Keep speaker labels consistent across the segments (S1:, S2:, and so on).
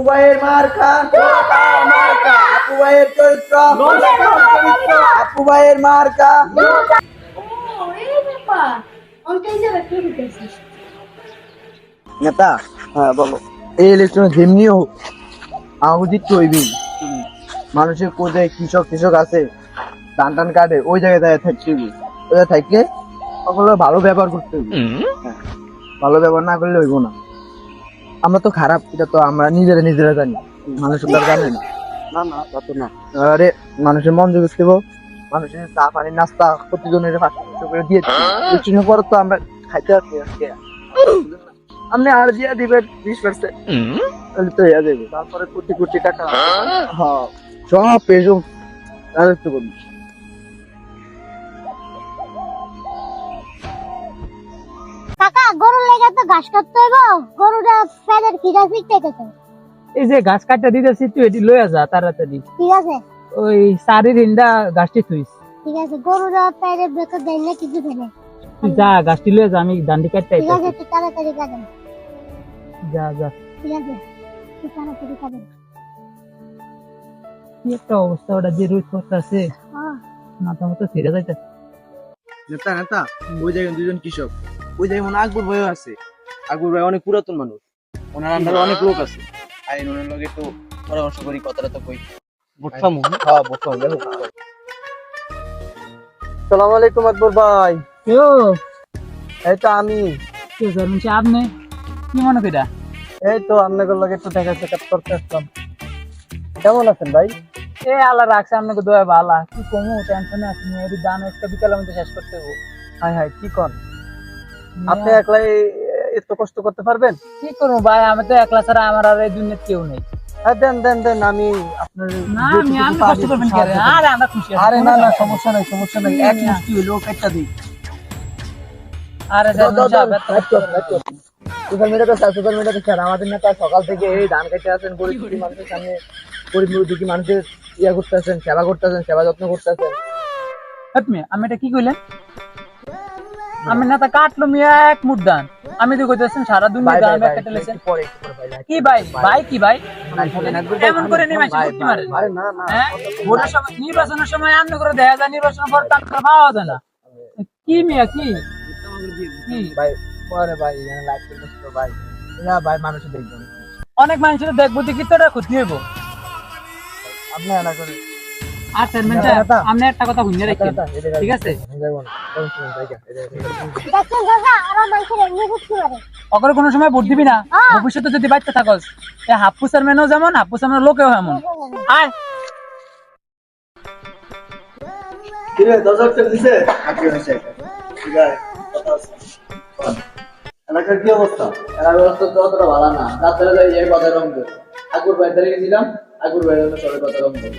S1: আপু ভাইয়ের মার্কা। মার্কা। আপু ভাইয়ের চরিত্র আপু ভাইয়ের মার্কা নেতা হ্যাঁ বলো। এই ইলেকশনে মানুষের কোথায় কৃষক কৃষক আছে টান টান কাটে ওই জায়গায় দাঁড়িয়ে থাকতে হইবি ওই জায়গায় থাকলে সকলে ভালো ব্যবহার করতে হইবি হ্যাঁ, ভালো ব্যবহার না করলে হইব না। আমরা তো খারাপ এটা তো আমরা নিজেরা নিজেরা জানি। মানুষ তো জানে না।
S2: না না তা তো না।
S1: আরে মানুষের মন দেবো মানুষের চা পানি নাস্তা প্রতিজনের পাঁচশো করে দিয়ে ইলেকশনের পর তো আমরা খাইতে আজকে। আপনি আর দিয়ে দিবেন বিশ পার্সেন্ট তাহলে তো হয়ে যাবে। তারপরে কোটি কোটি টাকা। হ্যাঁ? সব পেজম রাজত্ব করবি
S3: গরুর লেগে তো ঘাস কাটতে হইব গরুটা ফেদের খিদা ফিরতেছে
S4: এই যে কাটটা দিতেছি তুই এটি লইয়া যা তাড়াতাড়ি।
S3: ঠিক আছে।
S4: ওই সারির হিন্ডা গাছটি
S3: ঠিক আছে গরুটা দেয় না কিছু ফেলে
S4: যা গাছটি লইয়া যা আমি দান্ডি কাটতে
S3: ঠিক আছে তুই তাড়াতাড়ি কাটেন
S4: যা যা।
S3: ঠিক আছে তুই তাড়াতাড়ি কাটেন
S4: কি একটা অবস্থা ওটা যে রোজ করতেছে।
S3: হ্যাঁ।
S4: মাথা মতো ফিরে যাইতে
S1: নেতা নেতা ওই জায়গায় দুজন কৃষক। ওই জায়গায় মনে আকবর ভাইও আছে। আকবর ভাই অনেক পুরাতন মানুষ। ওনার আন্ডারে অনেক লোক আছে। আইন ওনার লগে তো পরামর্শ করি কথাটা তো কই।
S2: বুঝতাম
S1: হ্যাঁ বসো সালাম আলাইকুম আকবর ভাই।
S4: কেউ
S1: এই তো আমি।
S4: কেউ স্যার মিশে আপনি কি মনে কইরা
S1: এই তো আপনাদের লগে একটু দেখা সাক্ষাৎ করতে আসলাম। কেমন আছেন ভাই?
S4: এ আল্লাহ রাখছে আপনাকে দোয়া ভালা। কি কমু? টেনশনে আছি। মেয়ের দান একটা বিকালের মধ্যে শেষ করতে হব।
S1: হাই হাই কি কন? আপনি একলাই এত কষ্ট করতে পারবেন?
S4: কি করব ভাই? আমি তো একলা ছাড়া আমার আর এই দুনিয়াতে কেউ নেই।
S1: হ্যাঁ দেন দেন দেন আমি আপনার
S4: না
S1: যেটুকু
S4: আমি আমি কষ্ট করবেন কি আরে আমরা খুশি
S1: আরে না না সমস্যা নাই সমস্যা নাই। এক মুষ্টি দিই
S4: আরে।
S1: সোশ্যাল মিডিয়াতে সোশ্যাল মিডিয়াতে স্যার আমাদের নেতা সকাল থেকে এই ধান কেটে আছেন গরিব মানুষের সামনে গরিব দুঃখী মানুষের ইয়া করতেছেন সেবা করতেছেন সেবা যত্ন করতেছেন
S4: আমি এটা কি কইলেন আমি না তা কাটলো মিয়া এক মুঠ দান আমি তো কইতেছেন সারা দুনিয়া
S1: ভাই ভাই
S4: কেটে লেছেন কি ভাই? ভাই কি ভাই? এমন করে নেমে
S1: ভাই,
S4: করতে
S1: ভাই,
S4: পারে?
S1: আরে না না
S4: হ্যাঁ? ভোটের সময় নির্বাচনের সময় আমনে করে দেখা যায় নির্বাচনের পর তার পাওয়া যায় না। কি মিয়া কি? কি?
S1: ভাই পরে ভাই লাইট করতে ভাই। না ভাই মানুষ দেখবেন
S4: অনেক মানুষের দেখব দেখি তো এটা ক্ষতি হইব।
S1: আপনি আনা করে
S4: আর স্যার
S1: না, না, না।
S4: আপনি একটা কথা বুঝে রাখেন। ঠিক আছে? অকরে কোনো সময় ভোট দিবি না?
S3: হ্যাঁ।
S4: ভবিষ্যতে যদি বাচ্চা থাকস এই হাপ্পু চেয়ারম্যানও যেমন হাপ্পু চেয়ারম্যান লোকেও এমন। আয়।
S1: কিরে এলাকার কি অবস্থা? এলাকার অবস্থা তো অতটা ভালো না। রাত্রে যাই এই কথা রং দেবে আগুর ভাই ধরে গেছিলাম আগুর ভাই সবাই কথা রং দেবে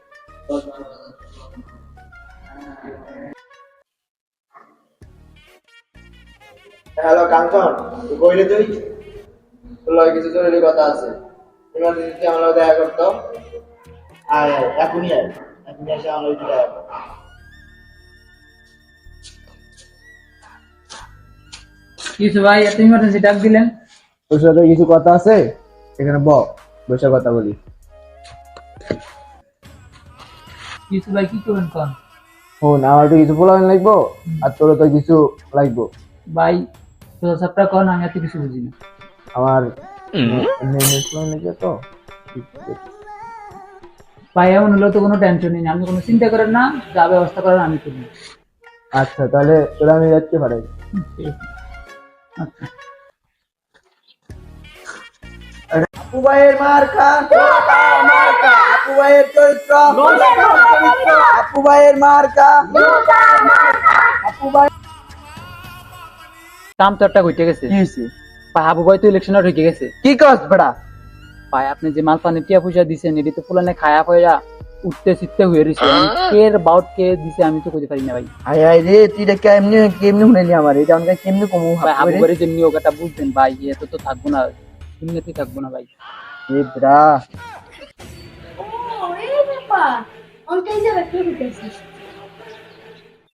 S1: দশ বারো। হ্যালো কাঞ্চন তুই কইলে তুই? তোর লগে কিছু জরুরি কথা আছে। ইমার্জেন্সি আমার লগে দেখা করতো আর এখনই আয়। এখনই এসে আমার লগে দেখা কর।
S4: কিছু ভাই এত ইমার্জেন্সি ডাক দিলেন।
S1: তোর সাথে কিছু কথা আছে? এখানে ব বসে কথা বলি।
S4: কিছু ভাই কি করবেন কন?
S1: শোন আমার তো কিছু পোলাবেন লাগবো আর তোর তো কিছু লাগবো।
S4: ভাই তো সবটা কন? আমি এত কিছু বুঝি না।
S1: আমার তো।
S4: ভাই এমন হলে তো কোনো টেনশনই নেই আপনি কোনো চিন্তা করেন না যা ব্যবস্থা করার আমি করব
S1: আচ্ছা তাহলে তোরা আমি যাচ্ছি
S4: ঠিক আছে আচ্ছা।
S1: আপু ভাইয়ের মার্কা। মার্কা। আপু ভাইয়ের চরিত্র। আপু ভাইয়ের মার্কা। আপু ভাই
S4: কাম তো একটা হইতে গেছে।
S1: কি
S4: হাবু ভাই তো ইলেকশনে ঢুকে গেছে।
S1: কি কস বেড়া?
S4: ভাই আপনি যে মাল পানি টিয়া পয়সা দিছেন এটি তো ফুলানে খায়া পয়সা উঠতে চিত্তে হয়ে রয়েছে কে বাউট কে দিছে আমি তো কইতে পারি না ভাই।
S1: আয় আয় রে তুই এটা কেমনি কেমনি শুনেলি আমার? এটা আমাকে কেমনি কমু?
S4: ভাই আবু বাড়ি যে নিয়োগটা বুঝবেন ভাই এত তো থাকব না। শূন্যতে থাকব না ভাই।
S1: এ ব্রা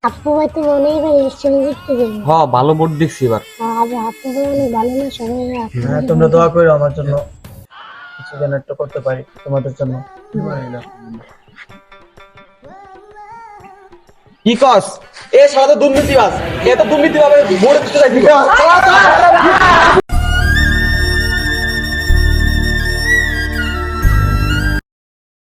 S3: আপু ভাই তো মনেই ভাই এসেছিলেন ঘুরতে যাবেন
S2: ভালো বোর্ড দেখছি এবার।
S3: আবু আপু ভাই অনেক ভালো না সবাই
S1: হ্যাঁ তোমরা দোয়া করো আমার জন্য। কিছু যেন একটা করতে পারি তোমাদের জন্য।
S2: কি কস? এ সারা তো দুর্নীতিবাজ। এ তো দিতে